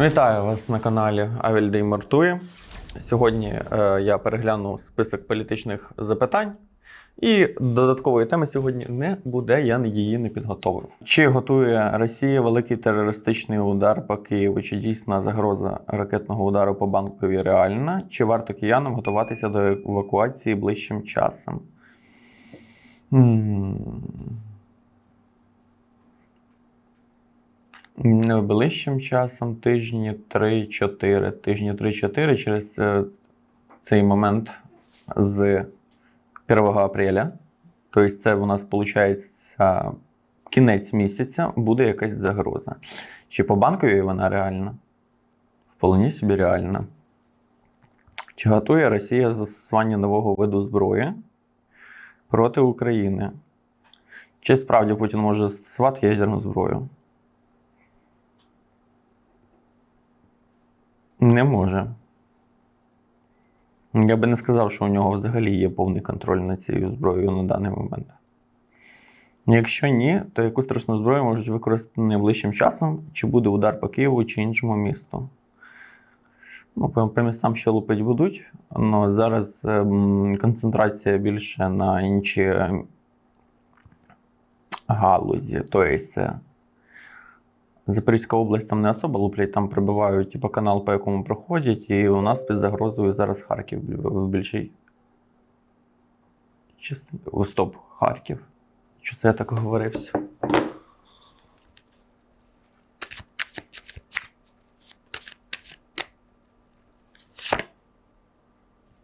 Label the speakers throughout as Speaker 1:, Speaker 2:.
Speaker 1: Вітаю вас на каналі Авельдей Мартує. Сьогодні е, я перегляну список політичних запитань. І додаткової теми сьогодні не буде, я її не підготовив. Чи готує Росія великий терористичний удар по Києву? Чи дійсна загроза ракетного удару по банкові реальна? Чи варто киянам готуватися до евакуації ближчим часом? М. Найближчим часом тижні 3-4. Тижні 3-4 через е, цей момент з 1 апреля. Тобто, це у нас виходить кінець місяця, буде якась загроза. Чи по банковій вона реальна? Вполне собі реальна. Чи готує Росія застосування нового виду зброї проти України? Чи справді Путін може застосувати ядерну зброю? Не може. Я би не сказав, що у нього взагалі є повний контроль над цією зброєю на даний момент. Якщо ні, то яку страшну зброю можуть використати найближчим часом, чи буде удар по Києву чи іншому місту? Ну, по, по містам ще лупить будуть, але зараз ем, концентрація більше на інші ем, галузі. Тобто, Запорізька область там не особо луплять, там прибивають типу, канал, по якому проходять, і у нас під загрозою зараз Харків в більшій частині. О, стоп, Харків. Що це я так говорився?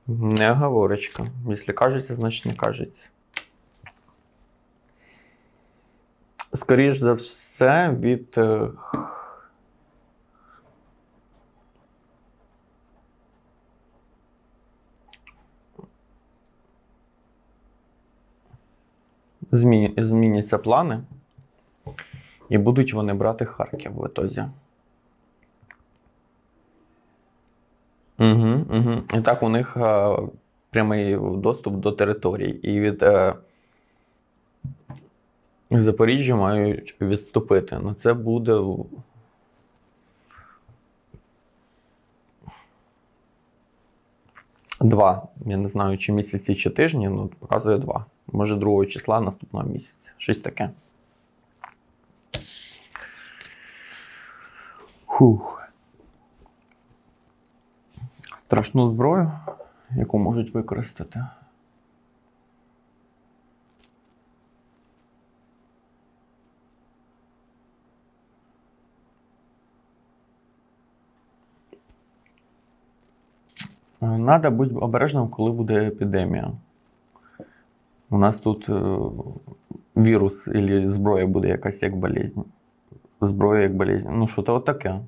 Speaker 1: Не оговорочка. Якщо кажеться, значить не кажеться. Скоріш за все, від. е, Зміні, зміняться плани, і будуть вони брати Харків в ітозі. Угу, угу. І так у них е, прямий доступ до територій. І від е, Запоріжжя мають відступити. Ну це буде. Два. Я не знаю, чи місяці, чи тижні, ну показує два. Може, другого числа наступного місяця. Щось таке. Фух. Страшну зброю, яку можуть використати. Надо бути обережним, коли буде епідемія. У нас тут е, вірус або зброя буде якась як болезнь. Зброя як болезнь. Ну, що то таке.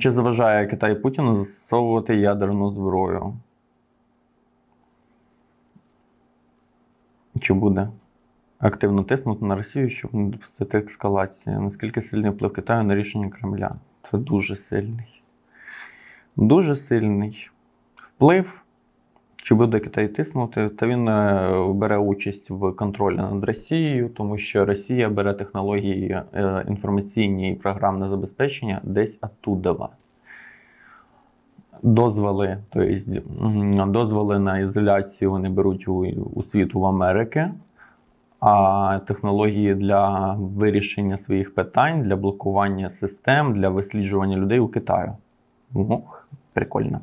Speaker 1: Чи заважає Китай Путіну застосовувати ядерну зброю? Чи буде активно тиснути на Росію, щоб не допустити ескалації? Наскільки сильний вплив Китаю на рішення Кремля? Це дуже сильний. Дуже сильний вплив. Чи буде Китай тиснути? Та він е, бере участь в контролі над Росією, тому що Росія бере технології е, інформаційні і програмне забезпечення десь оттуда. Дозволи, тобто дозволи на ізоляцію вони беруть у, у світу в Америки, а технології для вирішення своїх питань, для блокування систем, для висліджування людей у Китаю. Ну, прикольно.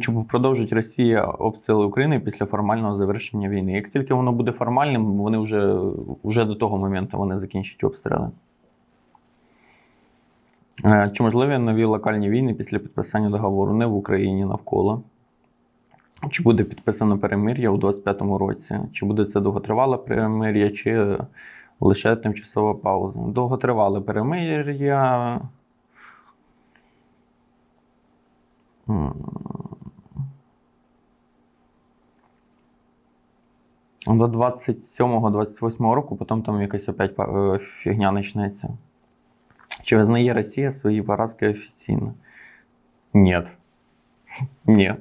Speaker 1: Чи продовжить Росія обстріли України після формального завершення війни? Як тільки воно буде формальним, вони вже, вже до того моменту вони закінчать обстріли. Е, Чи можливі нові локальні війни після підписання договору не в Україні навколо? Чи буде підписано перемир'я у 2025 році? Чи буде це довготривале перемир'я, чи лише тимчасова пауза? Довготривале перемир'я. До 27-28 року, потім там якась опять е, фігня почнеться. Чи визнає Росія свої поразки офіційно? Ні. Ні.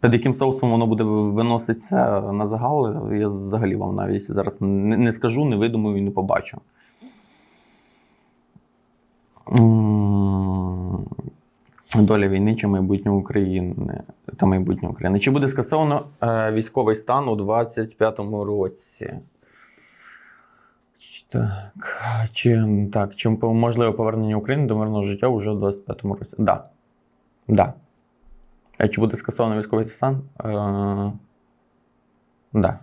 Speaker 1: Під яким соусом воно буде виноситися на загал, я взагалі вам навіть зараз не, скажу, не видумаю і не побачу. Доля війни чи майбутнє України та майбутнє України. Чи буде скасовано е, військовий стан у 25-му році? Так, чи, так, чи можливе повернення України до мирного життя уже у 25-му році? Да. Да. А чи буде скасовано військовий стан? Е, да.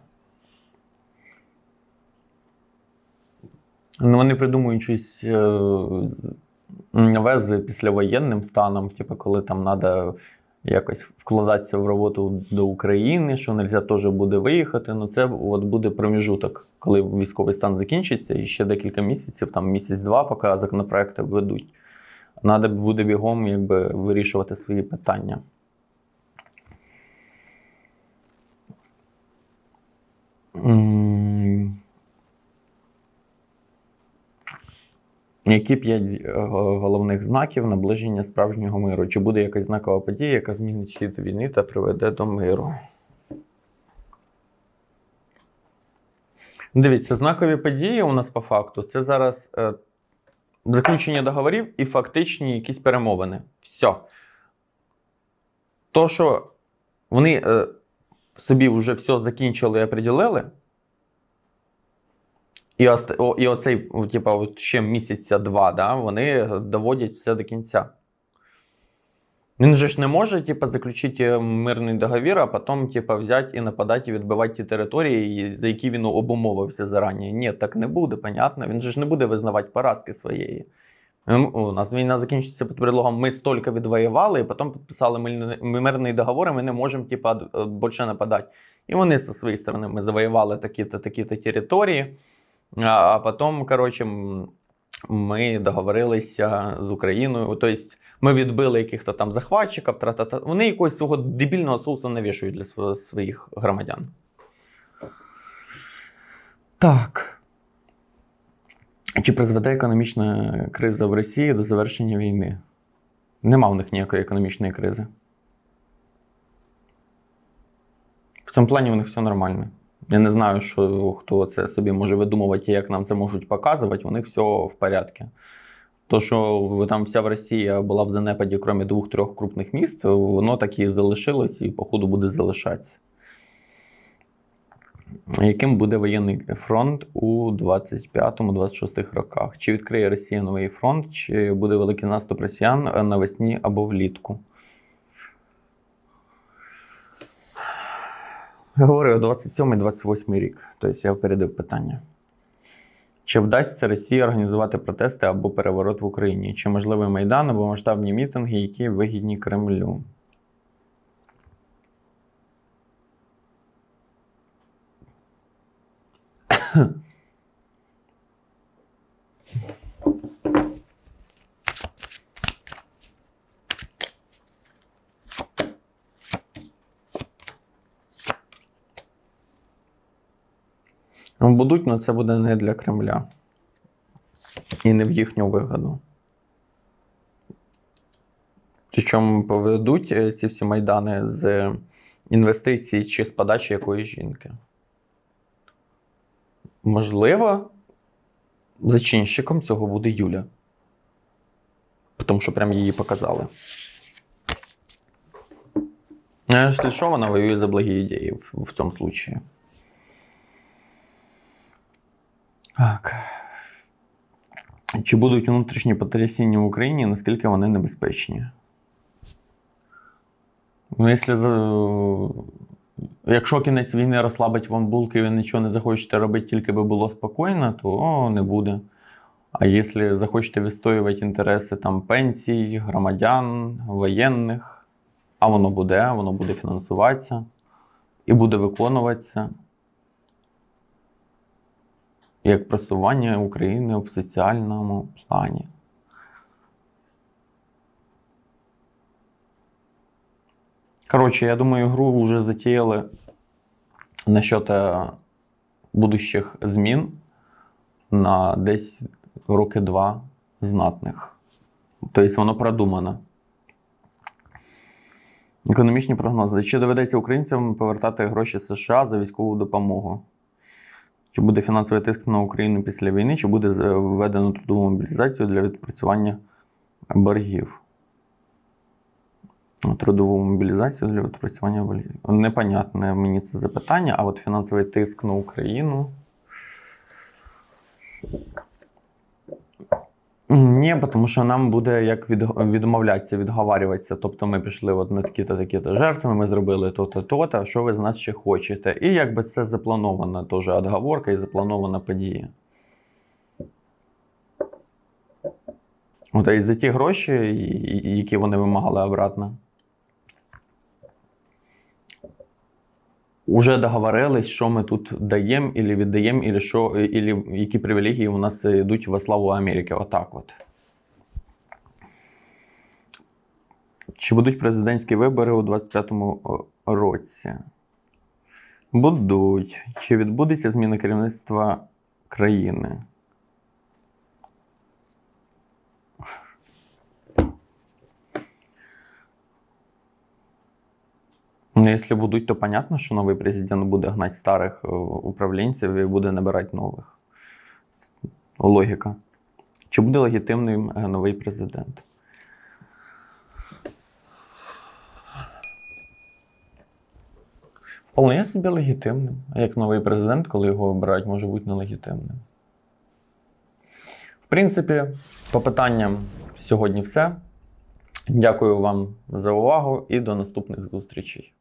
Speaker 1: Ну, вони придумують щось е, нове з післявоєнним станом, типу, коли там треба якось вкладатися в роботу до України, що нельзя теж буде виїхати. Ну, це от буде проміжуток, коли військовий стан закінчиться, і ще декілька місяців, там місяць-два, поки законопроекти введуть. Треба буде бігом якби, вирішувати свої питання. М, Які п'ять е, головних знаків наближення справжнього миру? Чи буде якась знакова подія, яка змінить хід війни та приведе до миру? Дивіться, знакові події у нас по факту це зараз е, заключення договорів і фактичні якісь перемовини. Все. То, що вони е, собі вже все закінчили і оприділили, і, о, і оцей, типа, ще місяця два, да, вони доводять все до кінця. Він же ж не може, типа, заключити мирний договір, а потім, типа, взяти і нападати і відбивати ті території, за які він обумовився зарані. Ні, так не буде, понятно. Він же ж не буде визнавати поразки своєї. Ем, У нас війна закінчиться під предлогом, ми стільки відвоювали, і потім підписали мирний договор, і ми не можемо, типа, е, більше нападати. І вони зі своєї сторони ми завоювали такі-то, такі-то території. А, потім, коротше, ми договорилися з Україною. Тобто, ми відбили яких-то там захватчиків, тра-та-та. Вони якогось свого дебільного соусу навішують для своїх громадян. Так. Чи призведе економічна криза в Росії до завершення війни? Нема в них ніякої економічної кризи. В цьому плані у них все нормально. Я не знаю, що хто це собі може видумувати, і як нам це можуть показувати. У них все в порядку. То, що там вся в Росії була в занепаді, крім двох-трьох крупних міст, воно так і залишилось і, походу, буде залишатися. Яким буде воєнний фронт у 25-26 роках? Чи відкриє Росія новий фронт, чи буде великий наступ росіян навесні або влітку? Я говорив 27-28 рік. Тобто я впередив питання. Чи вдасться Росії організувати протести або переворот в Україні? Чи можливий Майдан або масштабні мітинги, які вигідні Кремлю? Будуть, але це буде не для Кремля. І не в їхню вигоду. Причому поведуть е, ці всі майдани з інвестицій чи з подачі якоїсь жінки. Можливо, зачинщиком цього буде Юля. Тому що прям її показали. Якщо що, вона воює за благі ідеї в, в цьому случаї. Так. Чи будуть внутрішні потрясіння в Україні, наскільки вони небезпечні? Ну, якщо, якщо кінець війни розслабить вам булки, ви нічого не захочете робити, тільки би було спокійно, то о, не буде. А якщо захочете відстоювати інтереси там, пенсій, громадян, воєнних, а воно буде, воно буде фінансуватися і буде виконуватися як просування України в соціальному плані. Коротше, я думаю, гру вже затіяли насчет е, будущих змін на десь роки два знатних. Тобто воно продумано. Економічні прогнози. Чи доведеться українцям повертати гроші США за військову допомогу? Чи буде фінансовий тиск на Україну після війни, чи буде е, введено трудову мобілізацію для відпрацювання боргів? Трудову мобілізацію для відпрацювання боргів. Непонятне мені це запитання, а от фінансовий тиск на Україну. Ні, тому що нам буде як від, відмовлятися, відговарюватися. Тобто ми пішли от на такі-то такі-то жертви, ми зробили то-то, то-то, що ви з нас ще хочете. І якби це запланована теж отговорка і запланована подія. От і за ті гроші, які вони вимагали обратно. Уже договорились, що ми тут даємо, і віддаємо, і що, ілі які привілегії у нас йдуть во славу Америки. Отак от. Чи будуть президентські вибори у 25-му році? Будуть. Чи відбудеться зміна керівництва країни? Ну, якщо будуть, то понятно, що новий президент буде гнати старих е, управлінців і буде набирати нових. Логіка. Чи буде легітимним е, новий президент? Вполне собі легітимним. А як новий президент, коли його обирають, може бути нелегітимним. В принципі, по питанням сьогодні все. Дякую вам за увагу і до наступних зустрічей.